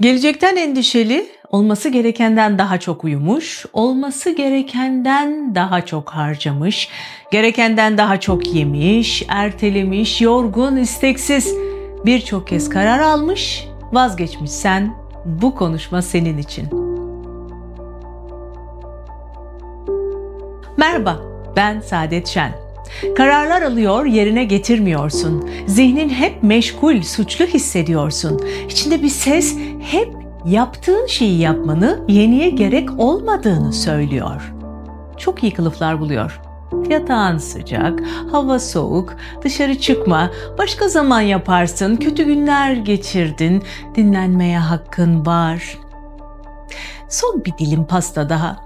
Gelecekten endişeli, olması gerekenden daha çok uyumuş, olması gerekenden daha çok harcamış, gerekenden daha çok yemiş, ertelemiş, yorgun, isteksiz, birçok kez karar almış, vazgeçmişsen bu konuşma senin için. Merhaba, ben Saadet Şen. Kararlar alıyor, yerine getirmiyorsun. Zihnin hep meşgul, suçlu hissediyorsun. İçinde bir ses hep yaptığın şeyi yapmanı yeniye gerek olmadığını söylüyor. Çok iyi kılıflar buluyor. Yatağın sıcak, hava soğuk, dışarı çıkma, başka zaman yaparsın, kötü günler geçirdin, dinlenmeye hakkın var. Son bir dilim pasta daha.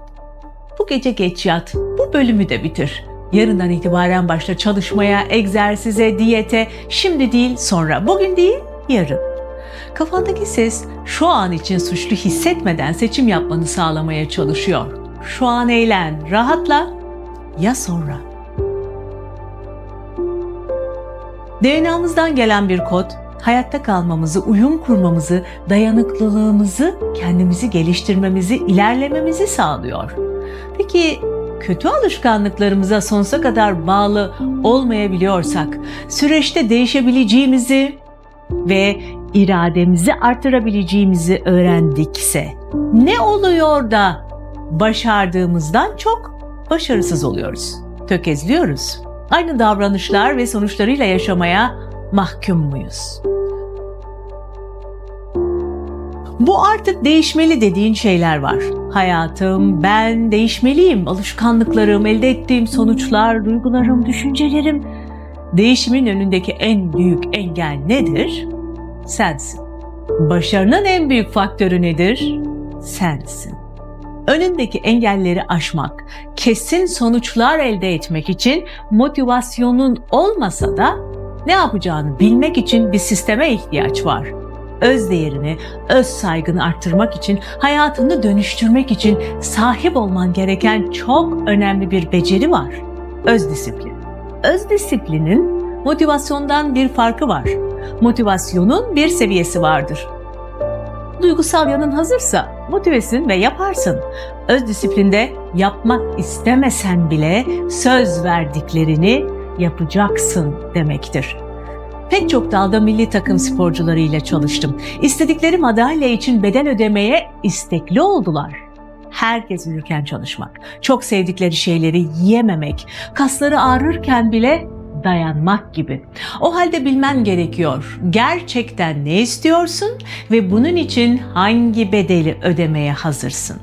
Bu gece geç yat, bu bölümü de bitir. Yarından itibaren başla çalışmaya, egzersize, diyete, şimdi değil sonra, bugün değil yarın. Kafandaki ses şu an için suçlu hissetmeden seçim yapmanı sağlamaya çalışıyor. Şu an eğlen, rahatla, ya sonra? DNA'mızdan gelen bir kod, hayatta kalmamızı, uyum kurmamızı, dayanıklılığımızı, kendimizi geliştirmemizi, ilerlememizi sağlıyor. Peki kötü alışkanlıklarımıza sonsuza kadar bağlı olmayabiliyorsak, süreçte değişebileceğimizi ve irademizi artırabileceğimizi öğrendikse ne oluyor da başardığımızdan çok başarısız oluyoruz, tökezliyoruz. Aynı davranışlar ve sonuçlarıyla yaşamaya mahkum muyuz? Bu artık değişmeli dediğin şeyler var. Hayatım, ben değişmeliyim. Alışkanlıklarım, elde ettiğim sonuçlar, duygularım, düşüncelerim. Değişimin önündeki en büyük engel nedir? Sensin. Başarının en büyük faktörü nedir? Sensin. Önündeki engelleri aşmak, kesin sonuçlar elde etmek için motivasyonun olmasa da ne yapacağını bilmek için bir sisteme ihtiyaç var öz değerini, öz saygını arttırmak için, hayatını dönüştürmek için sahip olman gereken çok önemli bir beceri var. Öz disiplin. Öz disiplinin motivasyondan bir farkı var. Motivasyonun bir seviyesi vardır. Duygusal yanın hazırsa motivesin ve yaparsın. Öz disiplinde yapmak istemesen bile söz verdiklerini yapacaksın demektir. Pek çok dalda milli takım sporcuları ile çalıştım. İstedikleri madalya için beden ödemeye istekli oldular. Herkes uyurken çalışmak, çok sevdikleri şeyleri yememek, kasları ağrırken bile dayanmak gibi. O halde bilmen gerekiyor. Gerçekten ne istiyorsun ve bunun için hangi bedeli ödemeye hazırsın?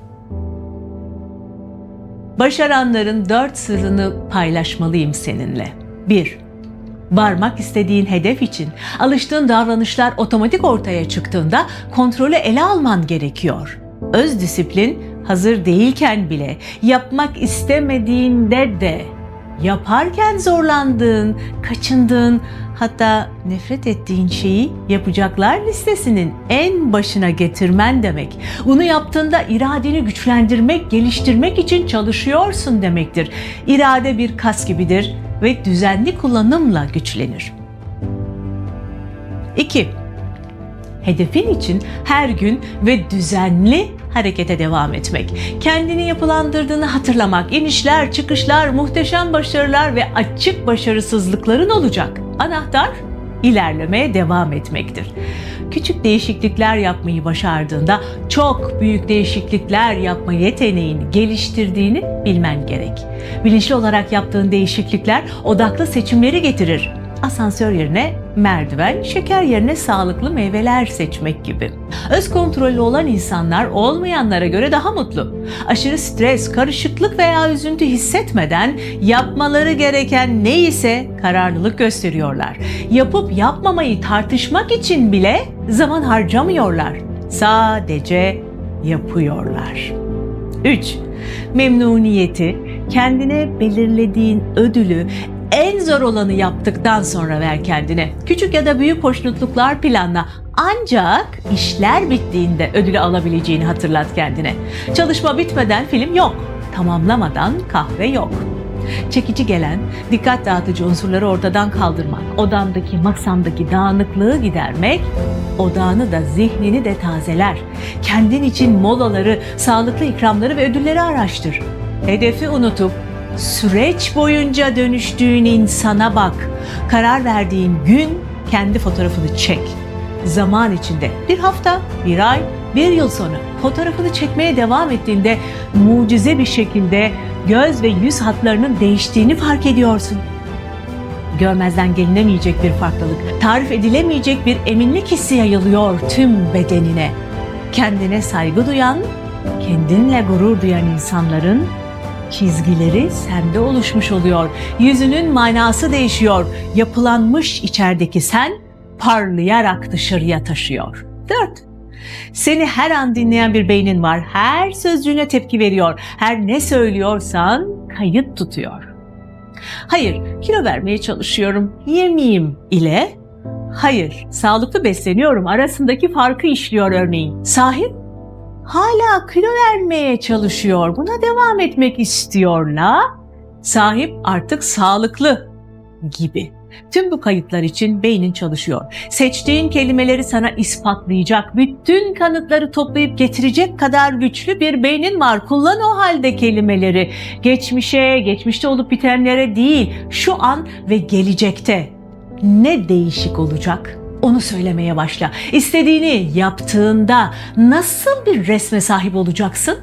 Başaranların dört sırrını paylaşmalıyım seninle. 1 varmak istediğin hedef için alıştığın davranışlar otomatik ortaya çıktığında kontrolü ele alman gerekiyor. Öz disiplin hazır değilken bile, yapmak istemediğinde de, yaparken zorlandığın, kaçındığın, hatta nefret ettiğin şeyi yapacaklar listesinin en başına getirmen demek. Bunu yaptığında iradeni güçlendirmek, geliştirmek için çalışıyorsun demektir. İrade bir kas gibidir ve düzenli kullanımla güçlenir. 2. Hedefin için her gün ve düzenli harekete devam etmek. Kendini yapılandırdığını hatırlamak, inişler, çıkışlar, muhteşem başarılar ve açık başarısızlıkların olacak. Anahtar ilerlemeye devam etmektir. Küçük değişiklikler yapmayı başardığında çok büyük değişiklikler yapma yeteneğini geliştirdiğini bilmen gerek. Bilinçli olarak yaptığın değişiklikler odaklı seçimleri getirir asansör yerine merdiven, şeker yerine sağlıklı meyveler seçmek gibi. Öz kontrollü olan insanlar olmayanlara göre daha mutlu. Aşırı stres, karışıklık veya üzüntü hissetmeden yapmaları gereken ne ise kararlılık gösteriyorlar. Yapıp yapmamayı tartışmak için bile zaman harcamıyorlar. Sadece yapıyorlar. 3. Memnuniyeti, kendine belirlediğin ödülü en zor olanı yaptıktan sonra ver kendine. Küçük ya da büyük hoşnutluklar planla. Ancak işler bittiğinde ödülü alabileceğini hatırlat kendine. Çalışma bitmeden film yok. Tamamlamadan kahve yok. Çekici gelen, dikkat dağıtıcı unsurları ortadan kaldırmak, odandaki, masamdaki dağınıklığı gidermek, odağını da zihnini de tazeler. Kendin için molaları, sağlıklı ikramları ve ödülleri araştır. Hedefi unutup süreç boyunca dönüştüğün insana bak. Karar verdiğin gün kendi fotoğrafını çek. Zaman içinde bir hafta, bir ay, bir yıl sonra fotoğrafını çekmeye devam ettiğinde mucize bir şekilde göz ve yüz hatlarının değiştiğini fark ediyorsun. Görmezden gelinemeyecek bir farklılık, tarif edilemeyecek bir eminlik hissi yayılıyor tüm bedenine. Kendine saygı duyan, kendinle gurur duyan insanların çizgileri sende oluşmuş oluyor. Yüzünün manası değişiyor. Yapılanmış içerideki sen parlayarak dışarıya taşıyor. 4. Seni her an dinleyen bir beynin var. Her sözcüğüne tepki veriyor. Her ne söylüyorsan kayıt tutuyor. Hayır, kilo vermeye çalışıyorum, yemeyeyim ile hayır, sağlıklı besleniyorum arasındaki farkı işliyor örneğin. Sahip hala kilo vermeye çalışıyor, buna devam etmek istiyorla sahip artık sağlıklı gibi. Tüm bu kayıtlar için beynin çalışıyor. Seçtiğin kelimeleri sana ispatlayacak, bütün kanıtları toplayıp getirecek kadar güçlü bir beynin var. Kullan o halde kelimeleri. Geçmişe, geçmişte olup bitenlere değil, şu an ve gelecekte. Ne değişik olacak? Onu söylemeye başla. İstediğini yaptığında nasıl bir resme sahip olacaksın?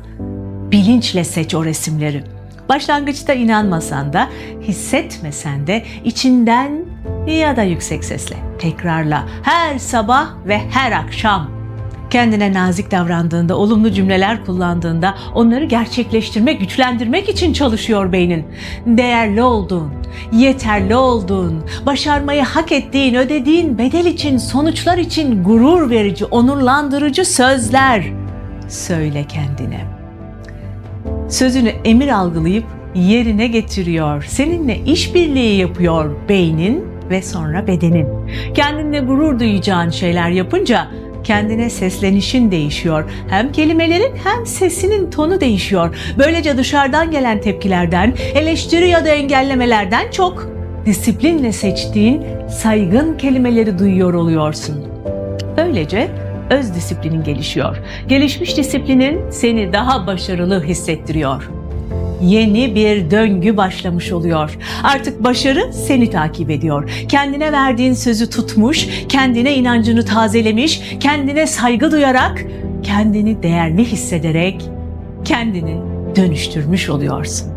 Bilinçle seç o resimleri. Başlangıçta inanmasan da, hissetmesen de içinden ya da yüksek sesle tekrarla her sabah ve her akşam. Kendine nazik davrandığında, olumlu cümleler kullandığında onları gerçekleştirmek, güçlendirmek için çalışıyor beynin. Değerli olduğun, yeterli olduğun, başarmayı hak ettiğin, ödediğin bedel için, sonuçlar için gurur verici, onurlandırıcı sözler söyle kendine sözünü emir algılayıp yerine getiriyor. Seninle işbirliği yapıyor beynin ve sonra bedenin. Kendinle gurur duyacağın şeyler yapınca kendine seslenişin değişiyor. Hem kelimelerin hem sesinin tonu değişiyor. Böylece dışarıdan gelen tepkilerden, eleştiri ya da engellemelerden çok disiplinle seçtiğin saygın kelimeleri duyuyor oluyorsun. Böylece öz disiplinin gelişiyor. Gelişmiş disiplinin seni daha başarılı hissettiriyor. Yeni bir döngü başlamış oluyor. Artık başarı seni takip ediyor. Kendine verdiğin sözü tutmuş, kendine inancını tazelemiş, kendine saygı duyarak, kendini değerli hissederek kendini dönüştürmüş oluyorsun.